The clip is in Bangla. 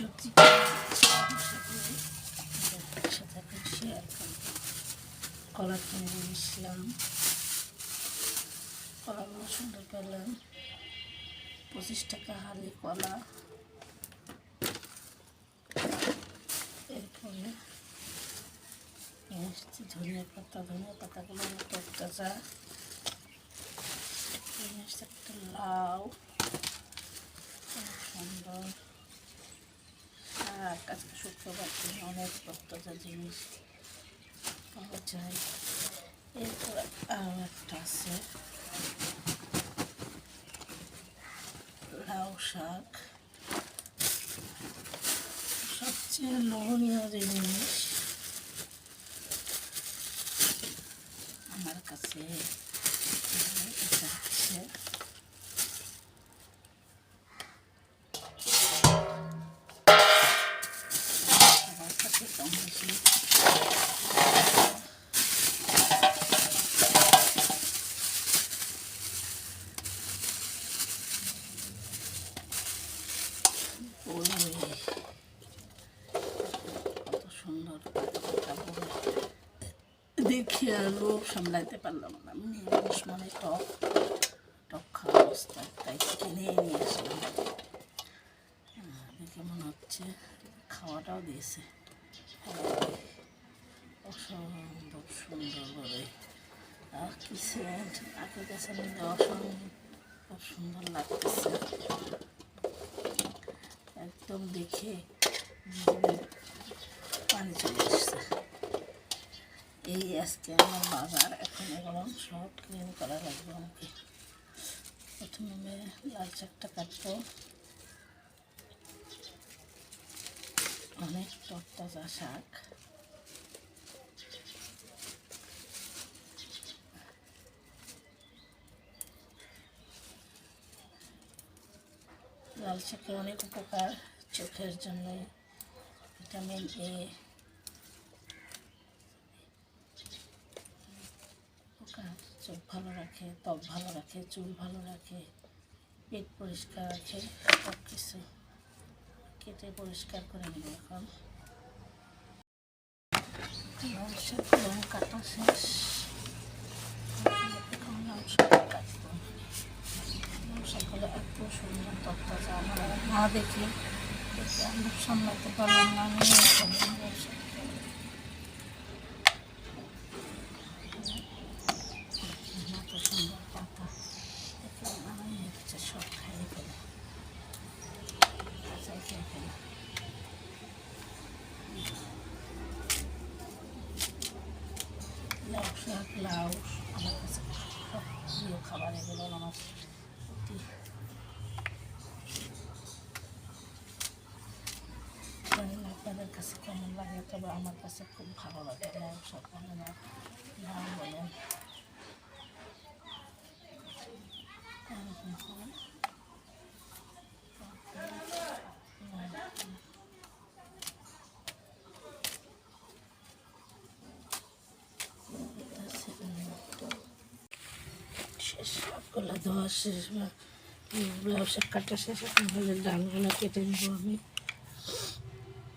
সবজি কলা কিনে নিয়ে এসলাম কলাগুলো সুন্দর পেলাম। পঁচিশ টাকা হালি কলা। এরপরে নিয়ে ধনিয়া পাতা। ধনিয়া পাতাগুলো তাজা নিয়ে একটা লাউ খুব সুন্দর শাক আজকে শুক্রবার দিন অনেক তাজা জিনিস পাওয়া যায়। এরপরে আরও একটা আছে। লাউ শাক। সবচেয়ে লোভনীয় জিনিস আমার কাছে, এটা দেখে আর লোভ সামলাইতে পারলাম না। নিরামিষ মানে টক টক খাওয়া অবস্থা তাই কিনে নিয়ে আসলাম। আহ, দেখে মনে হচ্ছে খাওয়াটাও দিয়েছে। অসম্ভব সুন্দর করে আর কি সেন্ট নাকের কাছে নিলে সুন্দর লাগতেছে একদম দেখে পানি চলে এসছে এই আজকে আমার বাজার এখন এগুলো সব ক্লিন করা লাগবে আমাকে। প্রথমে লাল শাকটা কাটবো। অনেক তরতাজা শাক। লাল শাকে অনেক উপকার চোখের জন্য। ভিটামিন এ উপকার, চোখ ভালো রাখে, ত্বক ভালো রাখে, চুল ভালো রাখে, পেট পরিষ্কার রাখে সব কিছু কেটে পরিষ্কার করে নেব এখন। কাটা শেষ। আমার না দেখি, দেখে আমি সামলাতে পারলাম না, আমি নিয়ে ফেললাম ব্যবসা করে। এত সুন্দর পাতা দেখে আমি হচ্ছে সব খাইয়ে ফেলে কাঁচাই খেয়ে ফেলে লাউ শাক লাউ আমার কাছে সব প্রিয় খাবার এগুলো আমার অতি জানি না আপনাদের কাছে কেমন লাগে তবে আমার কাছে খুব ভালো লাগে লাউ শাক বলেন আর লাউ বলেন সবগুলো ধোয়া শেষ বা ব্লাউজের কাটা শেষ এখন হলে ডালগুলো কেটে নেব আমি।